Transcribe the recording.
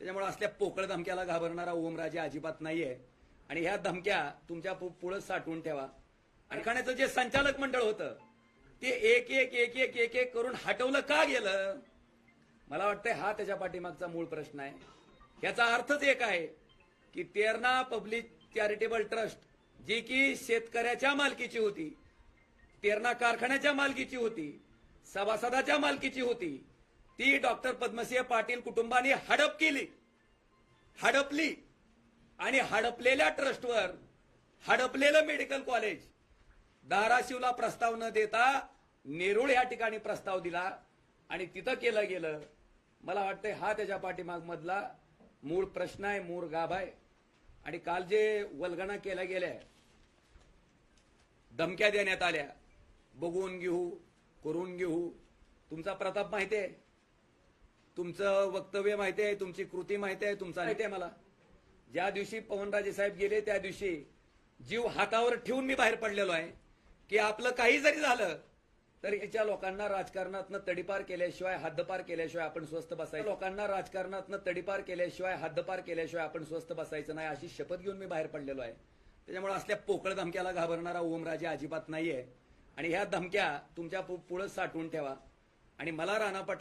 त्याच्यामुळे असल्या पोकळ धमक्याला घाबरणारा ओमराजे अजिबात नाहीये. आणि ह्या धमक्या तुमच्या पु- साठवून ठेवा. अडखाण्याचं जे संचालक मंडळ होतं ते एक एक एक एक एक एक करून हटवलं का गेलं? मला वाटतंय हा त्याच्या पाठीमागचा मूळ प्रश्न आहे. याचा अर्थच एक आहे की तेरणा पब्लिक चॅरिटेबल ट्रस्ट जी की शेतकऱ्याच्या मालकीची होती तेरणा कारखान्याच्या मालकीची होती सभासदाच्या मालकीची होती ती डॉक्टर पद्मसिंह पाटील कुटुंबाने हडप केली. हडपली. आणि हडपलेल्या ट्रस्टवर हडपलेलं मेडिकल कॉलेज. धाराशिवला प्रस्ताव न देता नेरुळ या ठिकाणी प्रस्ताव दिला. आणि तिथं केलं गेलं. मला वाटतंय हा त्याच्या पाठीमाग मधला मूळ प्रश्न आहे मूळ गाभ आहे. आणि काल जे वल्गणा केल्या गेल्या धमक्या देण्यात आल्या. बघून घेऊ करून घेऊ. तुमचा प्रताप माहिती आहे? तुमचं वक्तव्य माहिती आहे तुमची कृती माहिती आहे तुमचा माहिती आहे मला. ज्या दिवशी पवनराजे साहेब गेले त्या दिवशी जीव हातावर ठेवून मी बाहेर पडलेलो आहे. की आपलं काही जरी झालं तर याच्या लोकांना राजकारणातनं तडीपार केल्याशिवाय हद्दपार केल्याशिवाय आपण स्वस्थ बसायचं. लोकांना राजकारणातनं तडीपार केल्याशिवाय हद्दपार केल्याशिवाय आपण स्वस्थ बसायचं नाही अशी शपथ घेऊन मी बाहेर पडलेलो आहे. त्याच्यामुळे असल्या पोकळ धमक्याला घाबरणारा ओमराजे अजिबात नाहीये. आणि ह्या धमक्या तुमच्या पुढं साठवून ठेवा. आणि मला राणा पटला